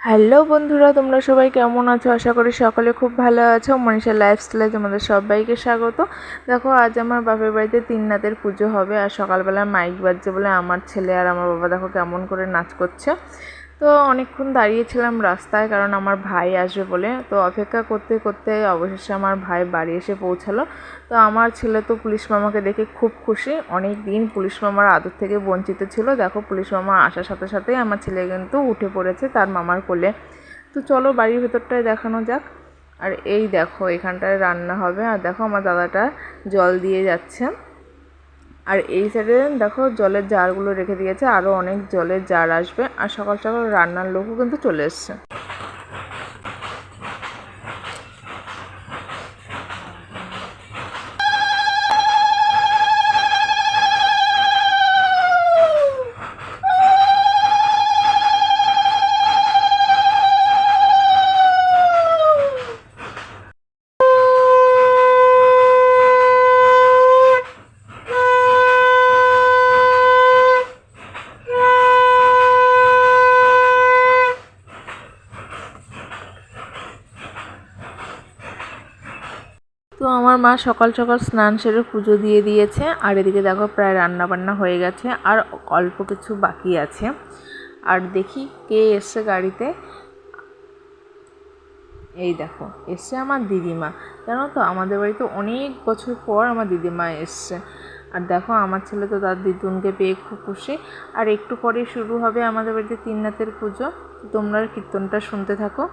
Hello বন্ধুরা, তোমরা সবাই কেমন আছো? আশা করি সকলে খুব ভালো আছো। মনীষা লাইফস্টাইলে তোমাদের সবাইকে স্বাগত। দেখো, আজ আমার বাপের বাড়িতে তিন নাতের পুজো হবে আর সকালবেলা মাইক বাজছে বলে আমার ছেলে আর আমার বাবা দেখো কেমন করে নাচ করছে। তো অনেকক্ষণ দাঁড়িয়েছিলাম রাস্তায় কারণ আমার ভাই আসবে বলে। তো অপেক্ষা করতে করতে অবশেষে আমার ভাই বাড়ি এসে পৌঁছালো। তো আমার ছেলে তো পুলিশ মামাকে দেখে খুব খুশি। অনেক দিন পুলিশ মামার আদর থেকে বঞ্চিত ছিল। দেখো পুলিশ মামা আসার সাথে সাথেই আমার ছেলে কিন্তু উঠে পড়েছে তার মামার কোলে। তো চলো বাড়ির ভেতরটায় দেখানো যাক। আর এই দেখো এখানটায় রান্না হবে। আর দেখো আমার দাদাটা জল দিয়ে যাচ্ছে। আর এই সাইডে দেখো জলের জারগুলো রেখে দিয়েছে আরও অনেক জলের জার আসবে। আর সকাল সকাল রান্নার লোকও কিন্তু চলে এসছে। তো আমার মা সকাল সকাল স্নান সেরে পুজো দিয়ে দিয়েছে। আর এদিকে দেখো প্রায় রান্না বান্না হয়ে গেছে আর অল্প কিছু বাকি আছে। আর দেখি কে এসছে গাড়িতে। এই দেখো, এসছে আমার দিদিমা। জানো তো, আমাদের বাড়িতে অনেক বছর পর আমার দিদিমা এসছে। আর দেখো, আমার ছেলে তো তার দিদুনকে পেয়ে খুব খুশি। আর একটু পরে শুরু হবে আমাদের বাড়িতে তিন রাতের পুজো। তোমরা কীর্তনটা শুনতে থাকো।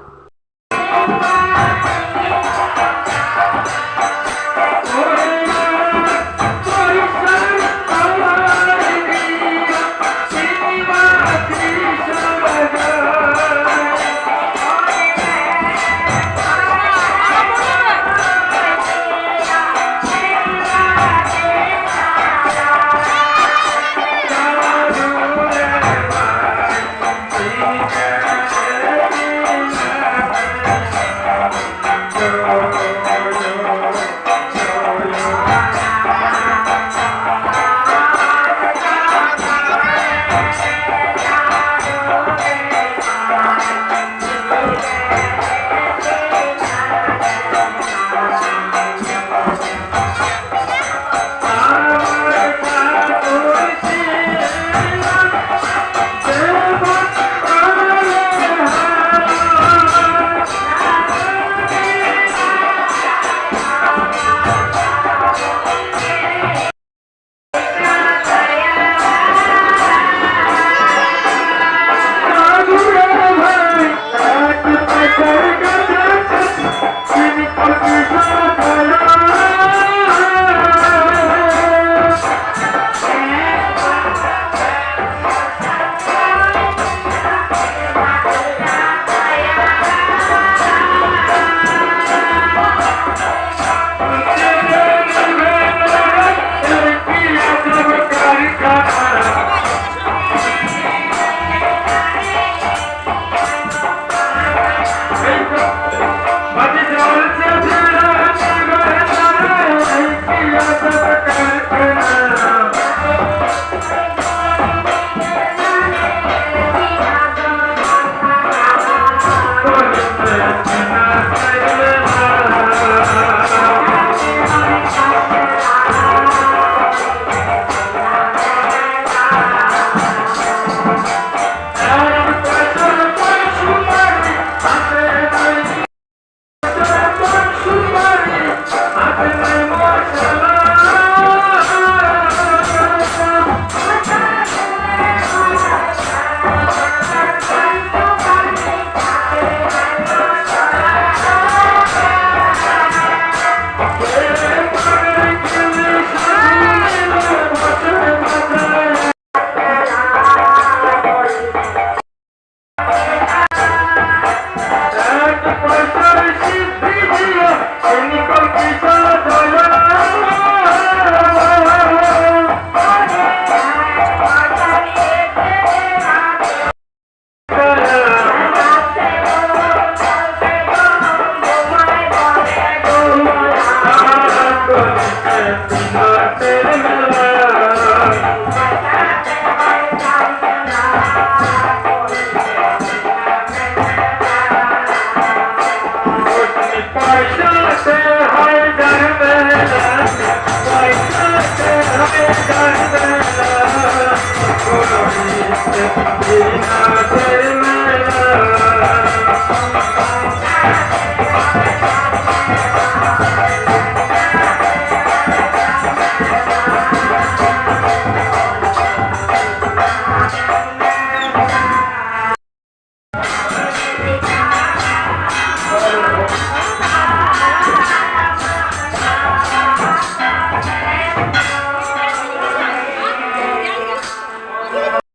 Thank you.